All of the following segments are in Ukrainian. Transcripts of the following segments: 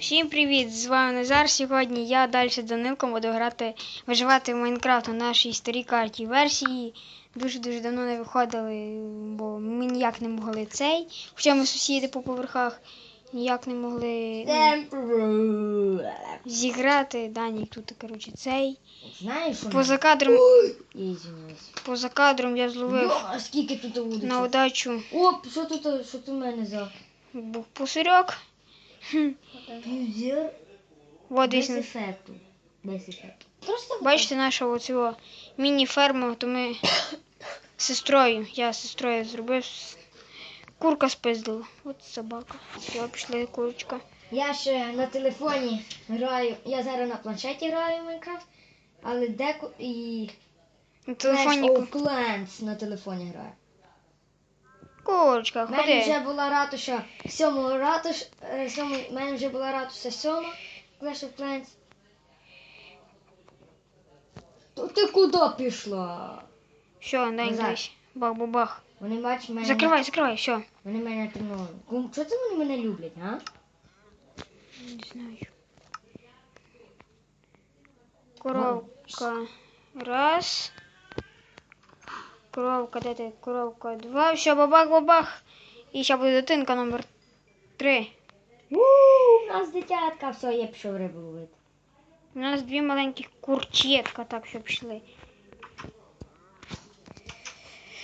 Всім привіт! З вами Назар. Сьогодні я далі з Данилком буду грати виживати в Майнкрафт на нашій старій карті версії. Дуже-дуже давно не виходили, бо ми ніяк не могли цей. Хоча ми сусіди по поверхах ніяк не могли ну, зіграти. Дані тут, коротше, цей. Знаєш. Поза кадром, поза кадром я зловив Йо, скільки тут на удачу Оп, що тут, що тут у мене за? був пусирьок. Пюзер Вот без ефекту. Без ефекту. Просто Бачите нашого цього міні-ферму, то ми з сестрою. Я з сестрою зробив. Курка спиздила. От собака. Все, пішла курочка. Я ще на телефоні граю. Я зараз на планшеті граю в Майнкрафт, але деко і На Clash телефоні of Clans на телефоні граю. Курочка, У мене вже була ратуша сьомого ратуш, е, сьомий, у мене вже була ратуша сьома Clash of Clans. То ти куди пішла? Все, дай Назад. десь. Бах-бах-бах. Вони бачать мене. Закривай, закривай, все. Вони мене тренували. Кум, Чого це вони мене люблять, а? Не знаю. Коровка. Раз. Коровка, де ти? Коровка два. Все, бабах-бабах. І ще буде дитинка номер три. У нас дитятка, все, я пішов рибу ловити. У нас дві маленьких курчетка, так що пішли.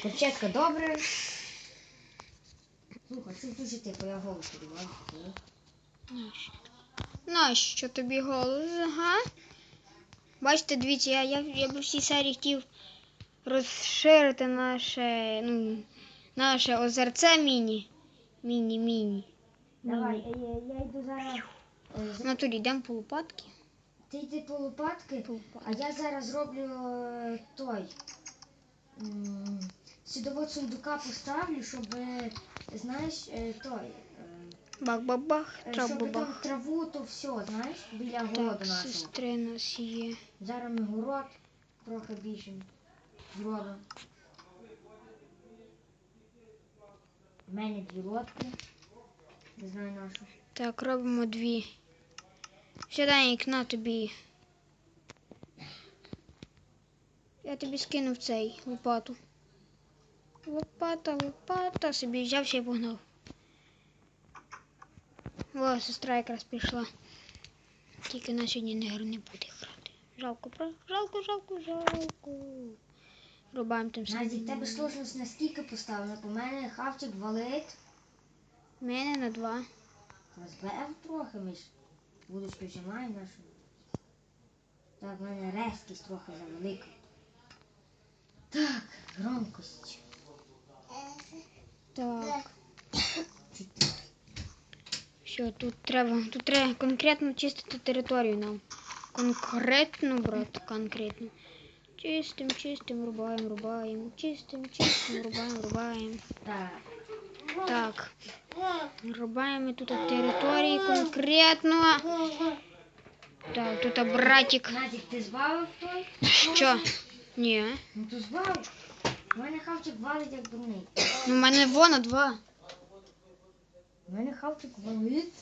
Курчатка добре. Слухай, що дуже тихо, я голос підбиваю. Нащо? Нащо тобі голос? Ага. Бачите, дивіться, я, я, я б в цій серії хотів розширити наше, ну, наше озерце міні. Міні-міні. Давай, я, я йду зараз. В натурі йдемо по лопатки. Ти йди по лопатки, а я зараз зроблю е, той. Сюди сундука поставлю, щоб, е, знаєш, е, той. Бах-бах-бах, е, Щоб траву, то все, знаєш, біля городу Так, нашого. сестри нас є. Зараз ми город трохи більше зробимо. У мене дві лодки. Не знаю нашу. Так, робимо дві. Сідай, на тобі. Я тобі скинув цей лопату. Лопата, лопата, собі взявся і погнав. О, сестра якраз прийшла. Тільки на сьогодні не, не буде грати. Жалко? Жалко, жалко, жалко. Рубаємо тим Назік, самим. тебе сложність наскільки поставлено? У мене хавчик валить. У мене на два. Розбив трохи ми ж. Будочку вже маємо нашу. Так, в мене резкість трохи завелика. Так, громкость. Так. Все, тут треба, тут треба конкретно чистити територію нам. Конкретно, брат, конкретно. Чистим, чистим, рубаємо, рубаємо. Чистим, чистим, рубаємо, рубаємо. Так. Так. Рубаємо тут території конкретно. Так, тут братик. Назік, ти збавив той? Що? Ні. Ну то збавив. У мене хавчик валить як дурний. Ну, в мене вона два. У мене хавчик валить.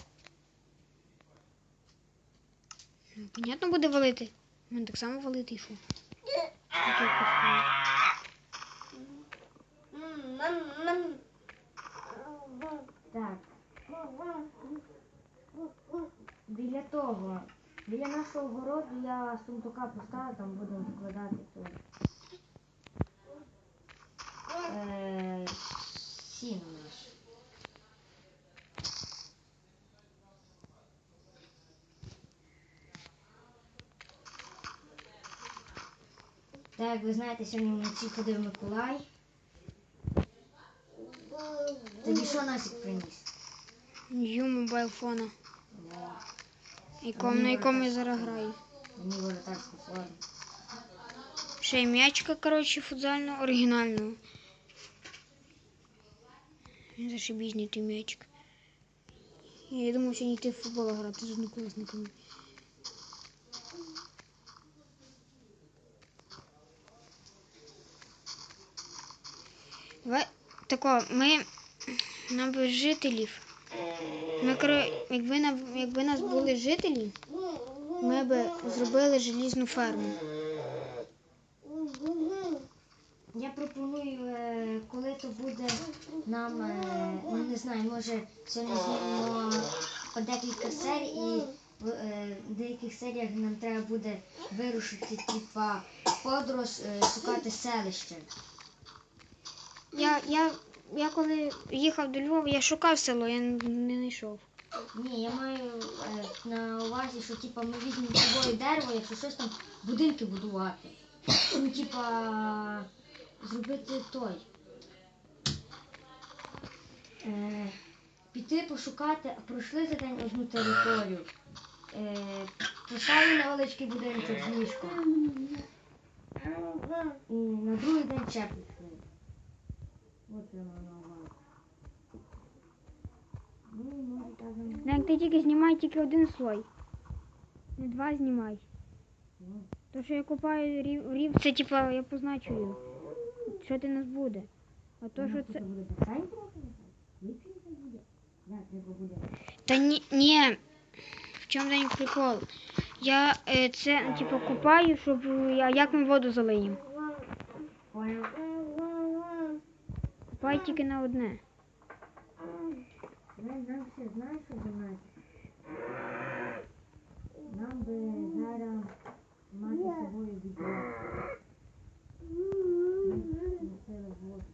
Ну, понятно буде валити. У мене так само валити і що? Так. Біля того, біля нашого городу я сундука поставив, там будемо вкладати то. Е, сіно Так, ви знаєте, сьогодні вночі ходив Миколай. Тобі що Насік приніс? Нью мобайл фона. На якому я зараз граю. Мені воротарську форму. Ще й м'ячка, коротше, футзального, оригінального. Зашибіжний той м'ячик. Я що не йти в футбол грати з однокласниками. Давай, тако, ми на жителів Ми, якби, якби нас були жителі, ми б зробили желізну ферму. Я пропоную, е, коли то буде нам, е, ну не знаю, може сьогодні знімемо по декілька серій і в е, деяких серіях нам треба буде вирушити, типа, подорож, шукати селище. Я, я, я коли їхав до Львова, я шукав село, я не знайшов. Ні, я маю е, на увазі, що типа ми візьмемо з собою дерево, якщо щось там будинки будувати. Ну, типа, зробити той. Е, піти пошукати, пройшли за день одну територію. Е, поставили невеличкий будиночок з ліжком. На другий день ще пішли. От. Ну, може так. Ну, як ти тільки знімай тільки один слой. Не два знімай. Ну. То, що я купаю рів, рів це типа я позначую. Що ти нас буде. А то, що це. буде трохи? Ліпше буде? Як треба буде? Та ні, ні. В чому день прикол? Я е, це ну, типу купаю, щоб е, я як ми воду залиємо. Понял? Купаю тільки на одне. Нам, ще знаєш, що знати? Нам би зараз мати собою воду.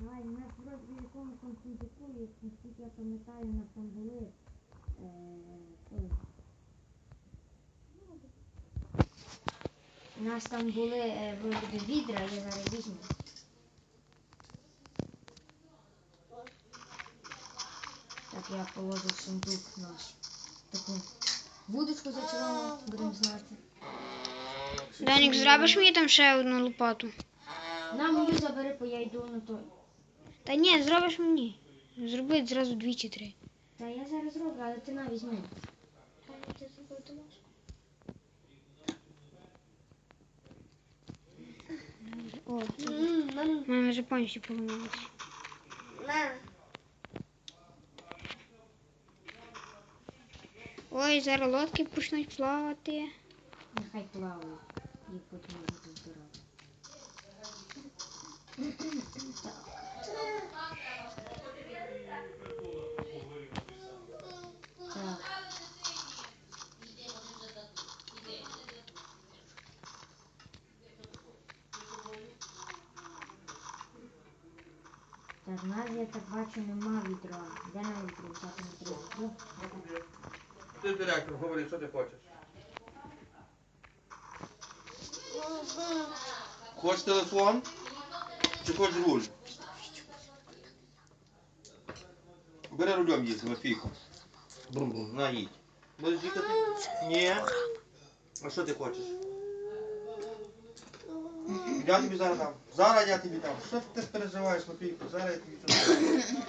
Давай, у нас вроді в якомусь там сундуку, я пам'ятаю, у нас там були е, У нас там були е, вроді відра, я зараз візьму. Так, я положу в сундук наш. Таку вудочку зачаровану, будемо знати. Данік, зробиш мені там ще одну лопату? На мою забери, бо я йду на той. Та ні, зробиш мені. Зроби зразу дві чи три. Та я зараз зроблю, але ти на візьми. О, у мене вже повністю поламалося. Ой, зараз лодки почнуть плавати. Нехай плавають. Їх потім я буду збирати. Так. В нас, я так бачу, нема відра. Де нам відро? взяти не треба? Ти директор, говори, що ти хочеш. Хочеш телефон? Чи хочеш руль? Бери рулем їзди, Матвійко. Брум-брум, на їдь. Будеш їхати? Ні. А що ти хочеш? Я тобі зараз дам. Зараз я тобі дам. Що ти переживаєш, Матвійко? Зараз я тобі дам.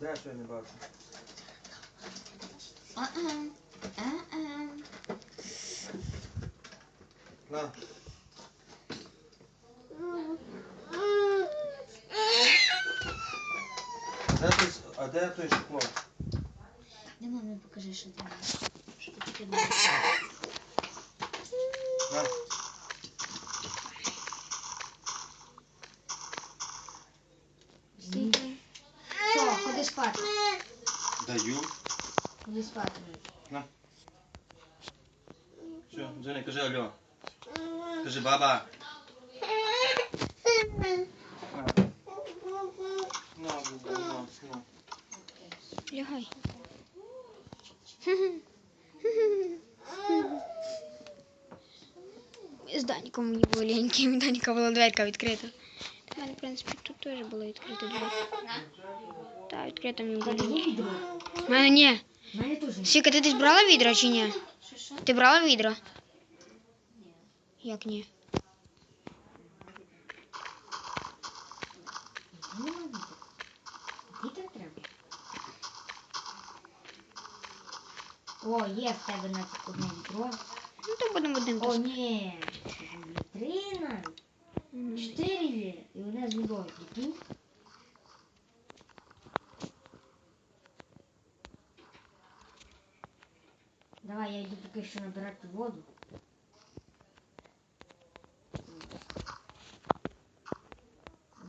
Де що я не бачу? А-а. А-а. На. Де той, а де той шкло? Де мамі покажи, що там. Що ти таке На. Все, ходи спати. Даю. Ходи спати. Все, Женя, кажи алло. Кажи баба. На, на, на, на Лягай. Ми з Даніком мені були лінькі, у Даніка була дверка відкрита. У мене, в принципі, тут теж була відкрита дверка. Так, відкрита мені була. Тебе є відро? У мене ні. У мене теж є. Сіка, ти десь брала відра чи ні? Що, що? Ти брала відра? Як ні? О, є в тебе на одне відро. Ну то будемо один О, ні. Три навіть. Чотири є. І одне з водою. Прикинь? Давай, я йду поки що набирати воду.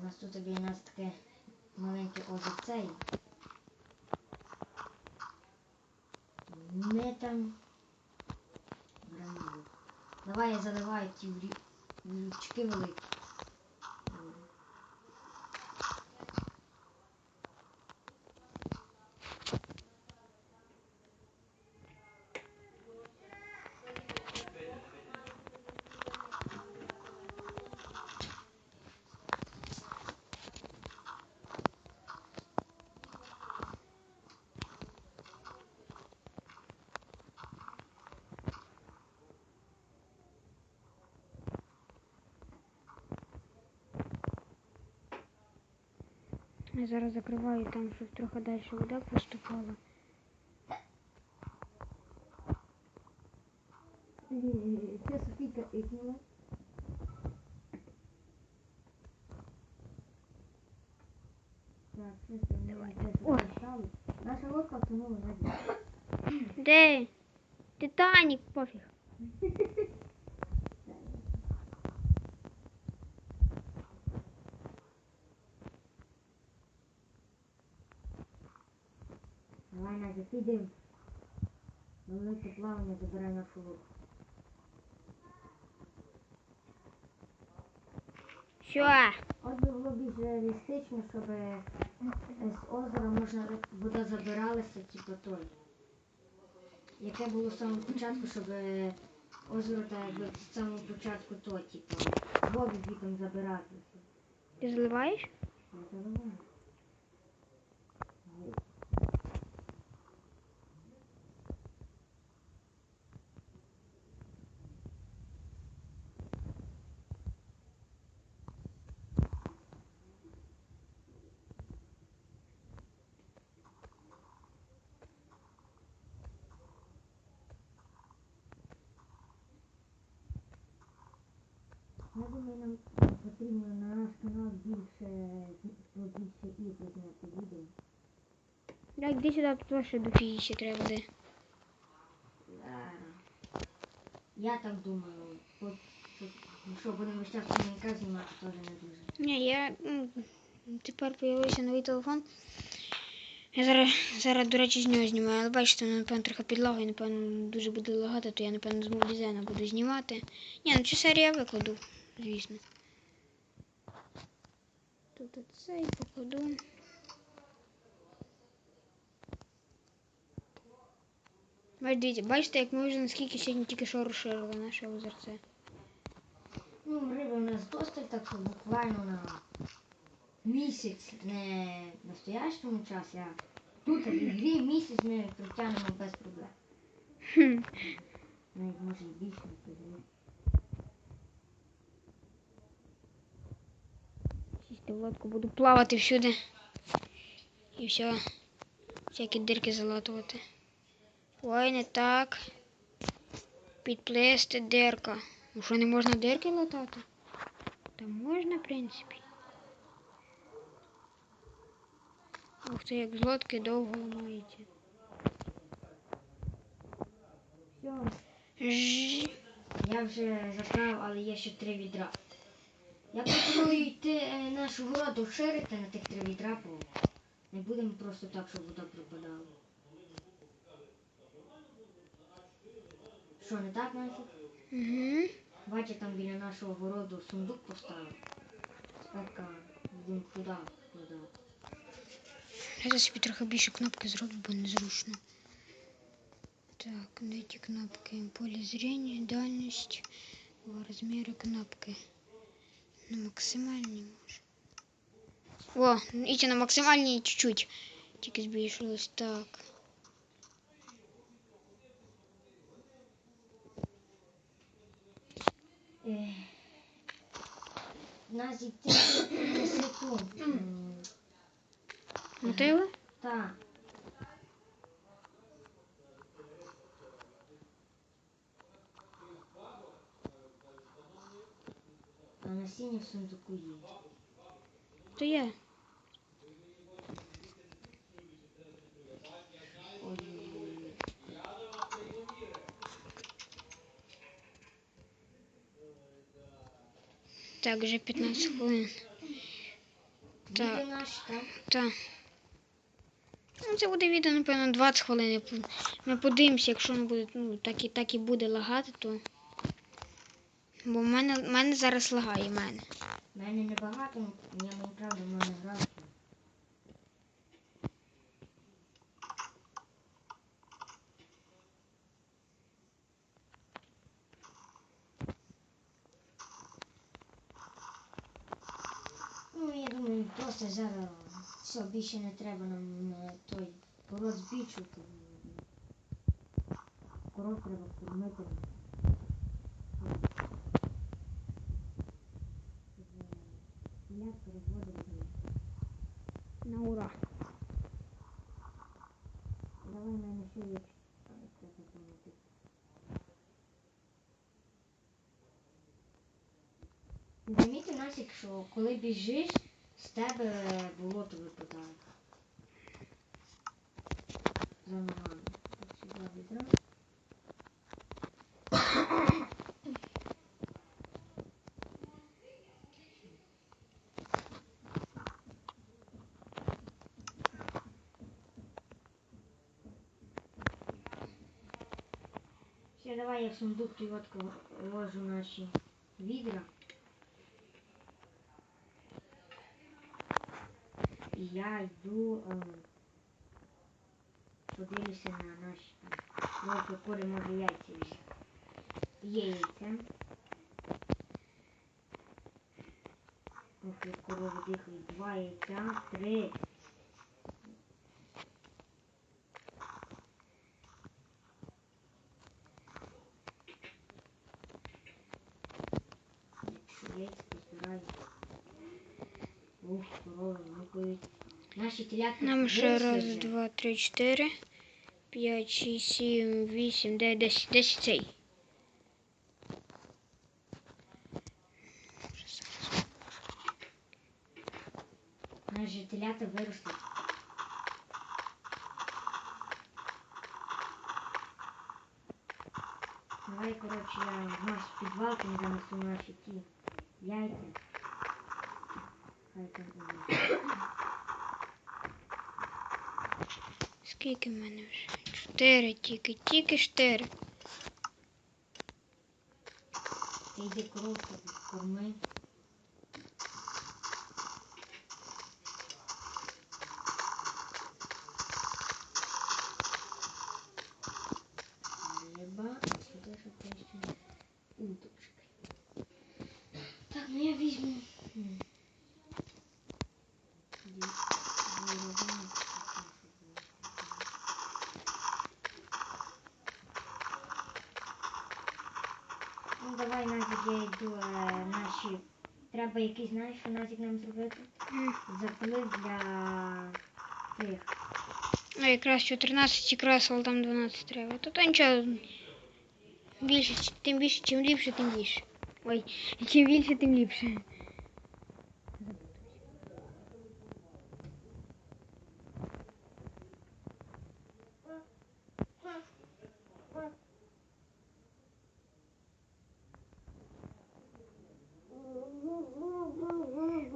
У нас тут біля нас таке маленьке озерце. є. Ми там. Давай я заливаю ті річки великі. Я зараз закриваю там, щоб трохи далі вода поступала. Це Софійка. Так, Ой. Наша лодка втонула на дні. Де? Титанік, пофіг. Давай, Надя. На велике плавання забирай нашу лодку. Що? От би було б реалістично, щоб е, з озера можна вода забиралася, типу той. Яке було з самого початку, щоб е, озеро так з самого початку то, типу, воду звідти забиратися. Ти заливаєш? Я заливаю. Я думаю, нам потрібно на наш канал більше, більше ігор зняти відео. Так, йди сюди, тут ваше дофіги ще треба буде. Да. Я так думаю. От, от, будемо весь час комунікацію знімати, теж не дуже. Ні, я м, тепер з'явився новий телефон. Я зараз, зараз, до речі, з нього знімаю, але бачите, воно, напевно, трохи підлагою, напевно, дуже буде лагати, то я, напевно, з мобілізена буду знімати. Ні, ну цю серію я викладу, звісно. Тут оцей покладу. Бачите, бачите, як ми вже наскільки сьогодні тільки що розширили наше озерце. Ну, риби у нас досить, так що буквально на місяць, не в настоящому часі, а тут в ігрі місяць ми протягнемо без проблем. Навіть може і більше не подивимо. Сісти в лодку, буду плавати всюди. І все. Всякі дирки залатувати. Ой, не так. Підплисти дирка. Ну що, не можна дирки латати? Та можна, в принципі. Ух ти, як з лодки довго ламається. Я вже заправив, але є ще три відра. Я пропоную йти е, наш город розширити на тих три відра, бо не будемо просто так, щоб вода пропадала. Що, не так, Настя? Угу. Бачите, там біля нашого городу сундук поставив. Спека, будемо туди вкладати. Я собі трохи більше кнопки зроблю, бо незручно. Так, де ті кнопки? Поле зрения, дальність, о, розміри кнопки. На максимальній може. О, іти на максимальній чуть-чуть. Тільки збільшилось. Так. Е, Навіть 30 секунд. Мотили? Так. А насіння в сундуку є. То є. Так, вже 15 хвилин. Так. Так? Ну, це буде відео, напевно, 20 хвилин. Ми подивимося, якщо воно буде, ну, так і, так і буде лагати, то. Бо в мене, мене зараз лагає в мене. У мене небагато, я правда в мене грав. Ну, я просто зараз все, більше не треба нам на той збільшувати. Коров треба кормити. Я переводив. На ура. Давай мене ще є. Це запам'ятати. Замітив Насік, що коли біжиш, тебе болото випадає. За ногами. Так, сюди відра. Ще давай я в сундук тівотку ложу наші відра. я йду е, подивлюся на наші ложки кури може яйця є. Є яйця. Ось як корови дихають. Два яйця, три. Яйця позбираю. Ух, корови мукають. Нам ще раз, два, три, чотири, п'ять, шість, сім, вісім, дев'ять, десять. Десять цей. Наші телята виросли. Давай, коротше, я в наш підвал там занесу наші ті яйця. Хай там і є. Скільки в мене вже? Чотири тільки, тільки чотири. Іди йди корми. Риба, а сюди ще те ще уточки. Так, ну я візьму. м, дві- дві рибини, щоб було. Ну давай Назік, я йду е, наші. Треба якийсь, знаєш, фанатик нам зробити? М. Заплив для тих. А якраз 14 кресел, там 12 треба. То то нічого. Більше, тим більше, чим ліпше, тим більше. Ой, чим більше, тим ліпше.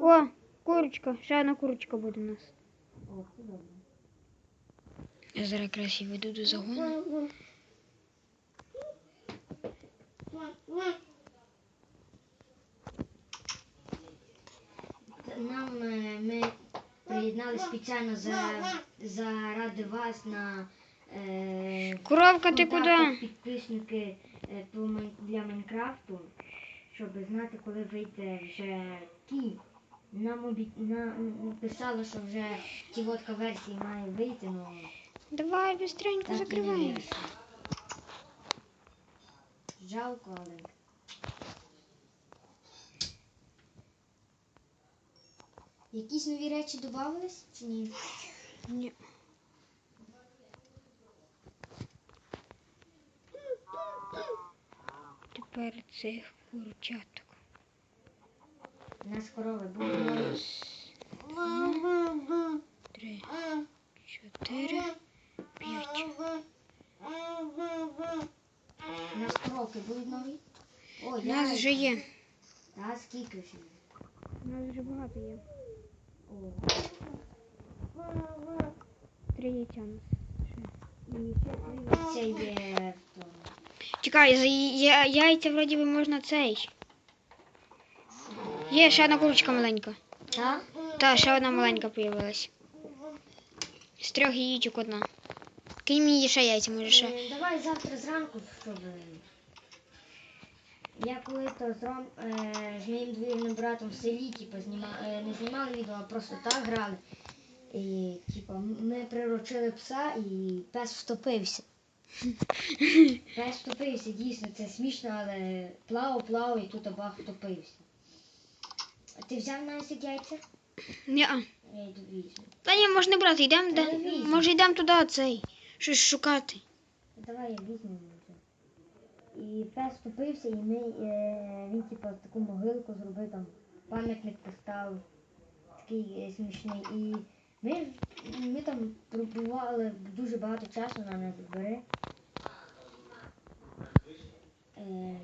О, курочка, ще одна курочка буде у нас. Я зараз якраз її веду до загону. Нам е, ми приєднали спеціально за, заради вас на е, Коровка, ти куди? підписники е, по Майн- для Майнкрафту, щоб знати, коли вийде вже ті. Нам обі... нам писали, що вже ті водка версії має вийти, але Давай, быстренько закриваємо. Жалко, але. Якісь нові речі додавались чи ні? Ні. Тепер цих курчаток. У нас корови будуть нові. Три, чотири, п'ять. У нас коровки будуть нові. О, У нас вже є. Та скільки вже? є? У нас вже багато є. О, Три яйця у нас. ще це є в. Чекай, за я- яйця вроді би можна цей. Є ще одна курочка маленька. Та? Та, ще одна маленька появилась. З трьох яєчок одна. Кинь мені ще яйця, може ще. Е, Давай завтра зранку, щоб. Я коли то з, Ром, е, з моїм двоюрідним братом в селі, типу, зніма, е, не знімали відео, а просто так грали. І, типу, ми приручили пса і пес втопився. Пес втопився, дійсно, це смішно, але плавав, плавав і тут бах втопився. А ти взяв Насік яйця? Ні-а. Я йду візьму. Та ні, може не брати, йдемо, де. Може йдемо туди цей. Щось шукати. Давай я візьму. І пес втопився, і ми, е, він типу таку могилку зробив, там пам'ятник поставив, такий е, смішний. І ми, ми там пробували дуже багато часу на нас збери. Е,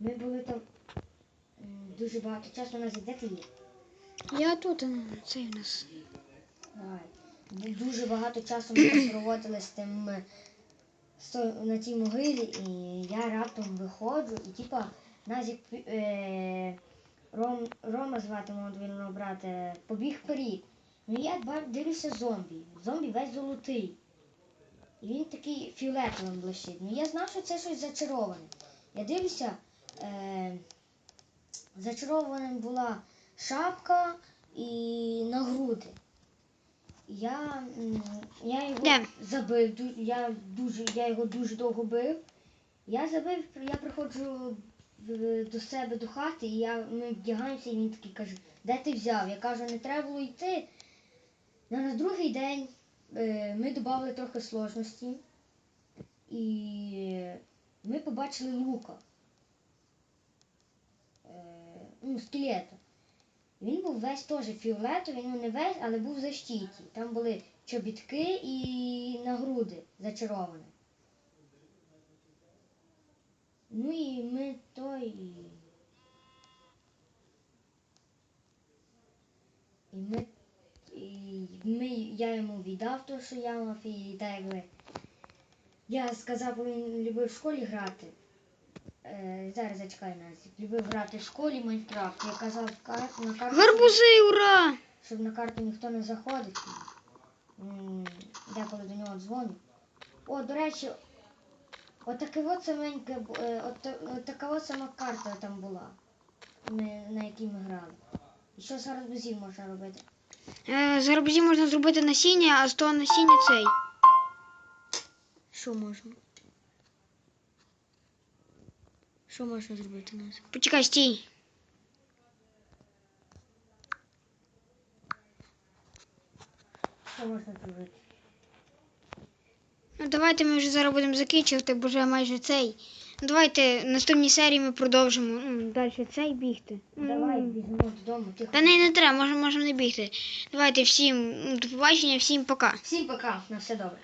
ми були там дуже багато часу, нас де ти є? Я тут, а, цей нас. Давай. Ду- Дуже багато часу ми проводили з тим на тій могилі, і я раптом виходжу, і типа нас як е, Ром, Рома звати мого двійного брата, побіг вперед. Ну я дивлюся зомбі. Зомбі весь золотий. І він такий фіолетовим блищить. Ну я знав, що це щось зачароване. Я дивлюся, е, зачарованим була шапка і нагруди. Я, я його Де? забив, я, дуже, я його дуже довго бив. Я забив, я приходжу до себе до хати, і я, ми вдягаємося, і він такий каже, де ти взяв? Я кажу, не треба було йти. На, на другий день е, ми додали трохи сложності, і ми побачили лука. Ну, скелета. Він був весь теж фіолетовий, ну не весь, але був в защиті. Там були чобітки і нагруди зачаровані. Ну і ми той. І ми, і ми, я йому віддав те, що я мав, і так якби. Я сказав, бо він любив в школі грати. Е, зараз зачекай нас. Любив грати в школі Майнкрафт. Я казав на карту. Гарбузи, ура! щоб на карту ніхто не заходить. М, Деколи до нього дзвоню. О, до речі, отаке от саменьке, е, от, от така от сама карта там була, на якій ми грали. І що з гарбузів можна робити? Е, з гарбузів можна зробити насіння, а з того насіння цей. Що можна? Що можна зробити нас? Почекай, стій. Що можна зробити? Ну давайте ми вже зараз будемо закінчувати, бо вже майже цей. Ну, Давайте наступній серії ми продовжимо ну, далі цей бігти. Давай Ну, візьмемо додому. Тихо. Та не, не треба, можемо, можемо не бігти. Давайте всім ну, до побачення, всім пока. Всім пока, на все добре.